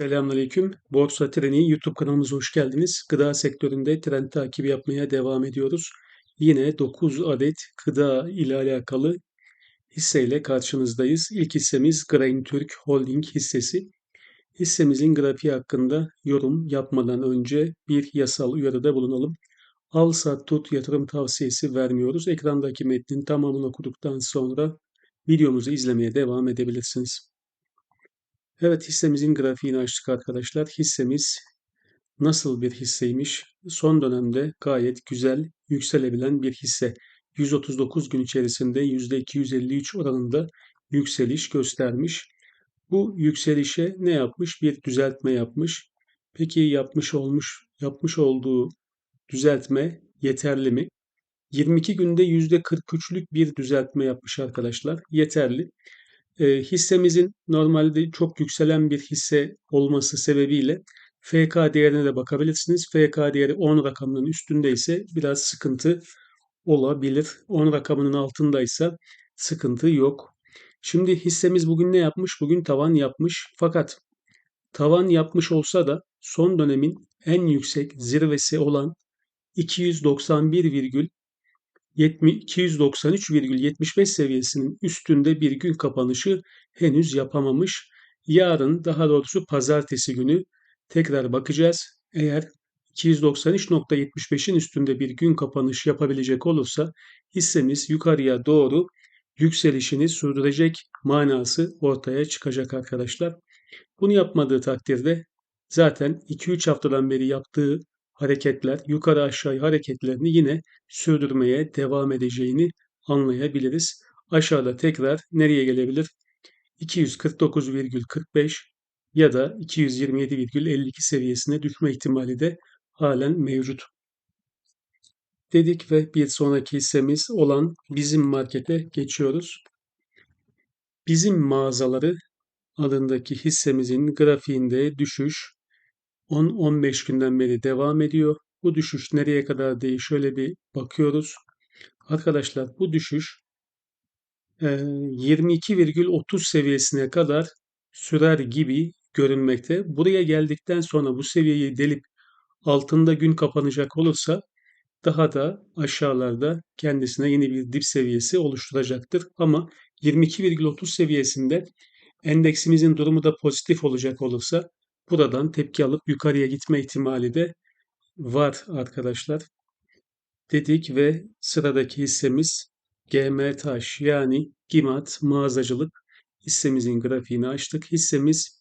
Selamünaleyküm. Borsa Treni YouTube kanalımıza hoş geldiniz. Gıda sektöründe trend takibi yapmaya devam ediyoruz. Yine 9 adet gıda ile alakalı hisseyle karşınızdayız. İlk hissemiz Grain Türk Holding hissesi. Hissemizin grafiği hakkında yorum yapmadan önce bir yasal uyarıda bulunalım. Al sat tut yatırım tavsiyesi vermiyoruz. Ekrandaki metnin tamamını okuduktan sonra videomuzu izlemeye devam edebilirsiniz. Evet hissemizin grafiğini açtık arkadaşlar. Hissemiz nasıl bir hisseymiş? Son dönemde gayet güzel yükselebilen bir hisse. 139 gün içerisinde %253 oranında yükseliş göstermiş. Bu yükselişe ne yapmış? Bir düzeltme yapmış. Peki yapmış olmuş, yapmış olduğu düzeltme yeterli mi? 22 günde %43'lük bir düzeltme yapmış arkadaşlar. Yeterli. E, hissemizin normalde çok yükselen bir hisse olması sebebiyle FK değerine de bakabilirsiniz. FK değeri 10 rakamının üstündeyse biraz sıkıntı olabilir. 10 rakamının altındaysa sıkıntı yok. Şimdi hissemiz bugün ne yapmış? Bugün tavan yapmış. Fakat tavan yapmış olsa da son dönemin en yüksek zirvesi olan 291, 293,75 seviyesinin üstünde bir gün kapanışı henüz yapamamış. Yarın daha doğrusu pazartesi günü tekrar bakacağız. Eğer 293.75'in üstünde bir gün kapanış yapabilecek olursa hissemiz yukarıya doğru yükselişini sürdürecek manası ortaya çıkacak arkadaşlar. Bunu yapmadığı takdirde zaten 2-3 haftadan beri yaptığı hareketler, yukarı aşağı hareketlerini yine sürdürmeye devam edeceğini anlayabiliriz. Aşağıda tekrar nereye gelebilir? 249,45 ya da 227,52 seviyesine düşme ihtimali de halen mevcut. Dedik ve bir sonraki hissemiz olan bizim markete geçiyoruz. Bizim mağazaları adındaki hissemizin grafiğinde düşüş 10-15 günden beri devam ediyor. Bu düşüş nereye kadar diye şöyle bir bakıyoruz. Arkadaşlar bu düşüş 22,30 e, seviyesine kadar sürer gibi görünmekte. Buraya geldikten sonra bu seviyeyi delip altında gün kapanacak olursa daha da aşağılarda kendisine yeni bir dip seviyesi oluşturacaktır. Ama 22,30 seviyesinde endeksimizin durumu da pozitif olacak olursa buradan tepki alıp yukarıya gitme ihtimali de var arkadaşlar. Dedik ve sıradaki hissemiz GM Taş yani Gimat mağazacılık hissemizin grafiğini açtık. Hissemiz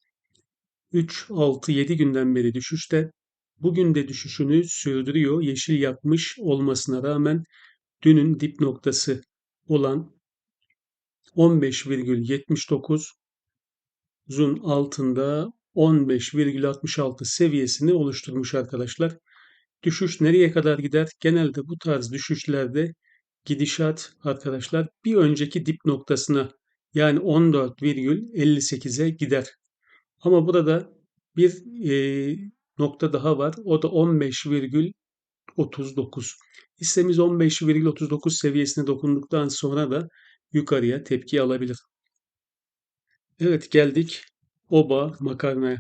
3, 6, 7 günden beri düşüşte. Bugün de düşüşünü sürdürüyor. Yeşil yapmış olmasına rağmen dünün dip noktası olan 15,79 zun altında 15,66 seviyesini oluşturmuş arkadaşlar. Düşüş nereye kadar gider? Genelde bu tarz düşüşlerde gidişat arkadaşlar bir önceki dip noktasına yani 14,58'e gider. Ama burada bir e, nokta daha var. O da 15,39. Hissemiz 15,39 seviyesine dokunduktan sonra da yukarıya tepki alabilir. Evet geldik Oba makarna.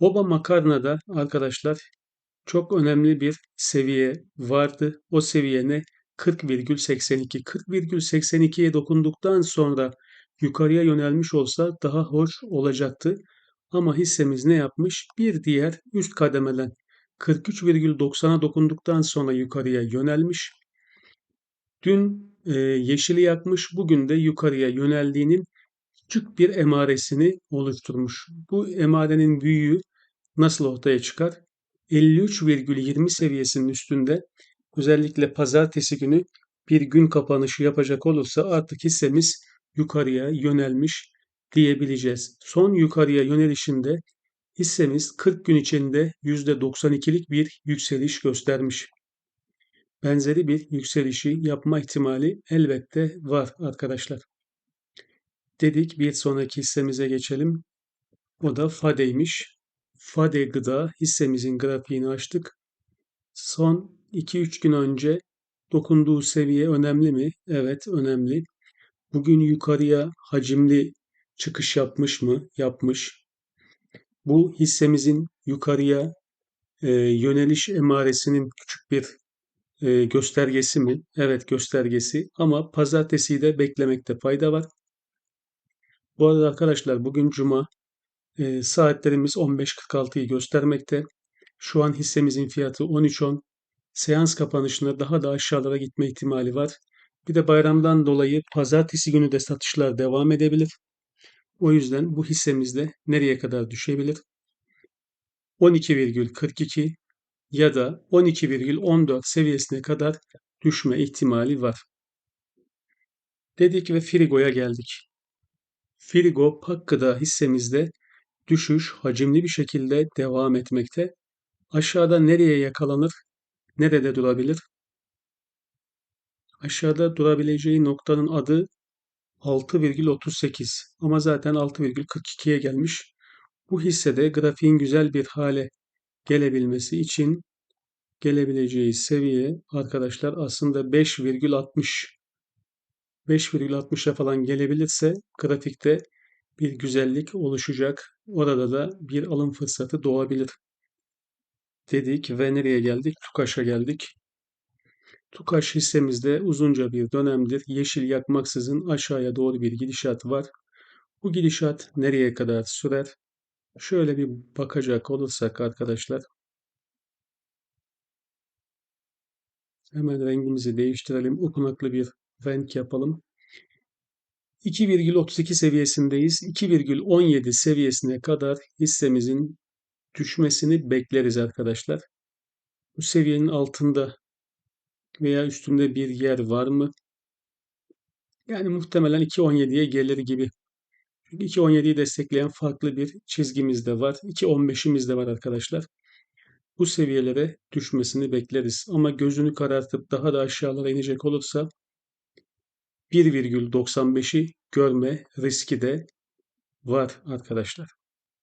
Oba makarnada arkadaşlar çok önemli bir seviye vardı. O seviye ne? 40,82. 40,82'ye dokunduktan sonra yukarıya yönelmiş olsa daha hoş olacaktı. Ama hissemiz ne yapmış? Bir diğer üst kademeden 43,90'a dokunduktan sonra yukarıya yönelmiş. Dün e, yeşili yakmış, bugün de yukarıya yöneldiğinin küçük bir emaresini oluşturmuş. Bu emarenin büyüğü nasıl ortaya çıkar? 53,20 seviyesinin üstünde özellikle pazartesi günü bir gün kapanışı yapacak olursa artık hissemiz yukarıya yönelmiş diyebileceğiz. Son yukarıya yönelişinde hissemiz 40 gün içinde %92'lik bir yükseliş göstermiş. Benzeri bir yükselişi yapma ihtimali elbette var arkadaşlar dedik. Bir sonraki hissemize geçelim. O da FADE'ymiş. FADE gıda hissemizin grafiğini açtık. Son 2-3 gün önce dokunduğu seviye önemli mi? Evet önemli. Bugün yukarıya hacimli çıkış yapmış mı? Yapmış. Bu hissemizin yukarıya e, yöneliş emaresinin küçük bir e, göstergesi mi? Evet göstergesi ama pazartesiyi de beklemekte fayda var. Bu arada arkadaşlar bugün cuma e, saatlerimiz 15.46'yı göstermekte. Şu an hissemizin fiyatı 13.10. Seans kapanışında daha da aşağılara gitme ihtimali var. Bir de bayramdan dolayı pazartesi günü de satışlar devam edebilir. O yüzden bu hissemizde nereye kadar düşebilir? 12,42 ya da 12,14 seviyesine kadar düşme ihtimali var. Dedik ve Frigo'ya geldik. Frigo Pakkı'da hissemizde düşüş hacimli bir şekilde devam etmekte. Aşağıda nereye yakalanır? Nerede durabilir? Aşağıda durabileceği noktanın adı 6,38 ama zaten 6,42'ye gelmiş. Bu hissede grafiğin güzel bir hale gelebilmesi için gelebileceği seviye arkadaşlar aslında 5,60 5,60'a falan gelebilirse grafikte bir güzellik oluşacak. Orada da bir alım fırsatı doğabilir. Dedik ve nereye geldik? TUKAŞ'a geldik. TUKAŞ hissemizde uzunca bir dönemdir yeşil yakmaksızın aşağıya doğru bir gidişat var. Bu gidişat nereye kadar sürer? Şöyle bir bakacak olursak arkadaşlar. Hemen rengimizi değiştirelim. Okunaklı bir renk yapalım. 2,32 seviyesindeyiz. 2,17 seviyesine kadar hissemizin düşmesini bekleriz arkadaşlar. Bu seviyenin altında veya üstünde bir yer var mı? Yani muhtemelen 2.17'ye gelir gibi. Çünkü 2.17'yi destekleyen farklı bir çizgimiz de var. 2.15'imiz de var arkadaşlar. Bu seviyelere düşmesini bekleriz. Ama gözünü karartıp daha da aşağılara inecek olursa 1,95'i görme riski de var arkadaşlar.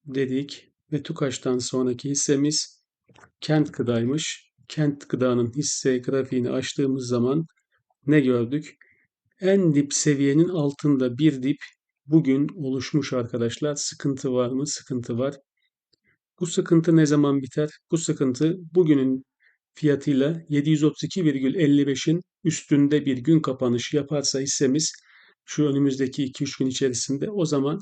Dedik ve TUKAŞ'tan sonraki hissemiz Kent Gıda'ymış. Kent Gıda'nın hisse grafiğini açtığımız zaman ne gördük? En dip seviyenin altında bir dip bugün oluşmuş arkadaşlar. Sıkıntı var mı? Sıkıntı var. Bu sıkıntı ne zaman biter? Bu sıkıntı bugünün fiyatıyla 732,55'in üstünde bir gün kapanışı yaparsa hissemiz şu önümüzdeki 2-3 gün içerisinde o zaman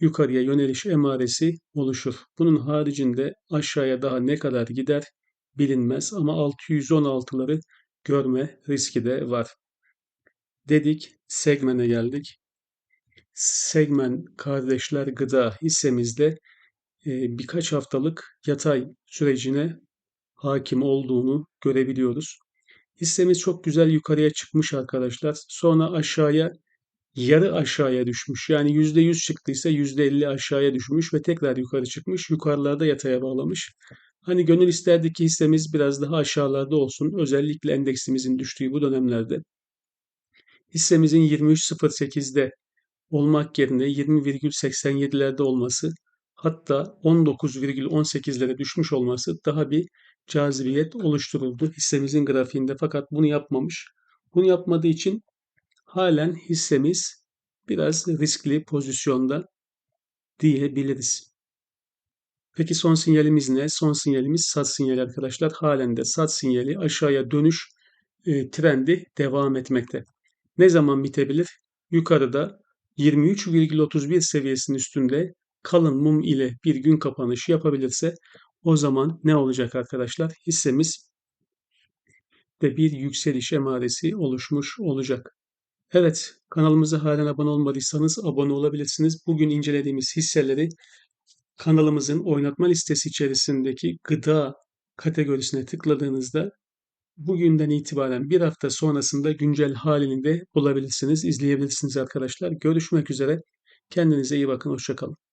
yukarıya yöneliş emaresi oluşur. Bunun haricinde aşağıya daha ne kadar gider bilinmez ama 616'ları görme riski de var. Dedik, segmene geldik. Segmen kardeşler gıda hissemizde birkaç haftalık yatay sürecine hakim olduğunu görebiliyoruz. Hissemiz çok güzel yukarıya çıkmış arkadaşlar. Sonra aşağıya yarı aşağıya düşmüş. Yani %100 çıktıysa %50 aşağıya düşmüş ve tekrar yukarı çıkmış. Yukarılarda yataya bağlamış. Hani gönül isterdi ki hissemiz biraz daha aşağılarda olsun. Özellikle endeksimizin düştüğü bu dönemlerde. Hissemizin 23.08'de olmak yerine 20,87'lerde olması hatta 19,18'lere düşmüş olması daha bir cazibiyet oluşturuldu hissemizin grafiğinde fakat bunu yapmamış. Bunu yapmadığı için halen hissemiz biraz riskli pozisyonda diyebiliriz. Peki son sinyalimiz ne? Son sinyalimiz sat sinyali arkadaşlar. Halen de sat sinyali aşağıya dönüş e, trendi devam etmekte. Ne zaman bitebilir? Yukarıda 23,31 seviyesinin üstünde kalın mum ile bir gün kapanışı yapabilirse o zaman ne olacak arkadaşlar? Hissemiz de bir yükseliş emaresi oluşmuş olacak. Evet, kanalımıza halen abone olmadıysanız abone olabilirsiniz. Bugün incelediğimiz hisseleri kanalımızın oynatma listesi içerisindeki gıda kategorisine tıkladığınızda bugünden itibaren bir hafta sonrasında güncel halini de bulabilirsiniz, izleyebilirsiniz arkadaşlar. Görüşmek üzere. Kendinize iyi bakın. Hoşçakalın.